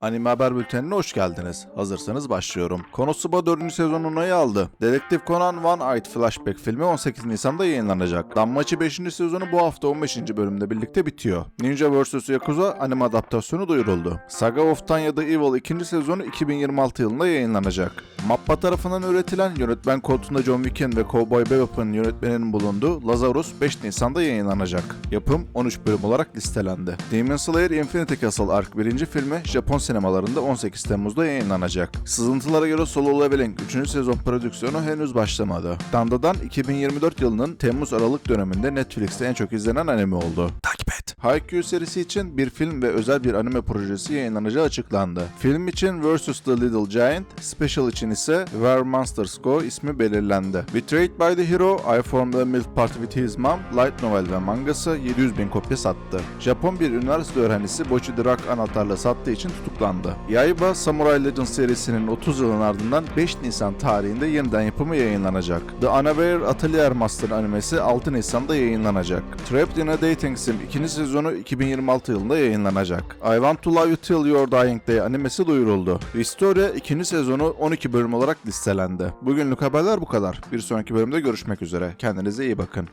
Anime Haber Bülteni'ne hoş geldiniz. Hazırsanız başlıyorum. Konosuba 4. sezon onayı aldı. Dedektif Conan One Eyed Flashback filmi 18 Nisan'da yayınlanacak. Danmachi 5. sezonu bu hafta 15. bölümde birlikte bitiyor. Ninja vs. Yakuza anime adaptasyonu duyuruldu. Saga of Tanya The Evil 2. sezonu 2026 yılında yayınlanacak. Mappa tarafından üretilen yönetmen koltuğunda John Wick'in ve Cowboy Bebop'un yönetmeninin bulunduğu Lazarus 5 Nisan'da yayınlanacak. Yapım 13 bölüm olarak listelendi. Demon Slayer Infinity Castle Arc 1. filmi Japon sinemalarında 18 Temmuz'da yayınlanacak. Sızıntılara göre Solo Leveling 3. sezon prodüksiyonu henüz başlamadı. Dandadan 2024 yılının Temmuz-Aralık döneminde Netflix'te en çok izlenen anime oldu. Et. Haikyuu serisi için bir film ve özel bir anime projesi yayınlanacağı açıklandı. Film için Versus the Little Giant, Special için ise Where Monsters Go ismi belirlendi. Betrayed by the Hero, I Formed a Milk Party with His Mom, light novel ve mangası 700 bin kopya sattı. Japon bir üniversite öğrencisi Bochi the Rock anahtarlığı sattığı için tutuklandı. Yaiba Samurai Legends serisinin 30 yılın ardından 5 Nisan tarihinde yeniden yapımı yayınlanacak. The Unaware Atelier Master animesi 6 Nisan'da yayınlanacak. Trapped in a Dating Sim 2. sezonu 2026 yılında yayınlanacak. I Want to Love You Till You're Dying Day animesi duyuruldu. Historia 2. sezonu 12 bölüm olarak listelendi. Bugünlük haberler bu kadar. Bir sonraki bölümde görüşmek üzere. Kendinize iyi bakın.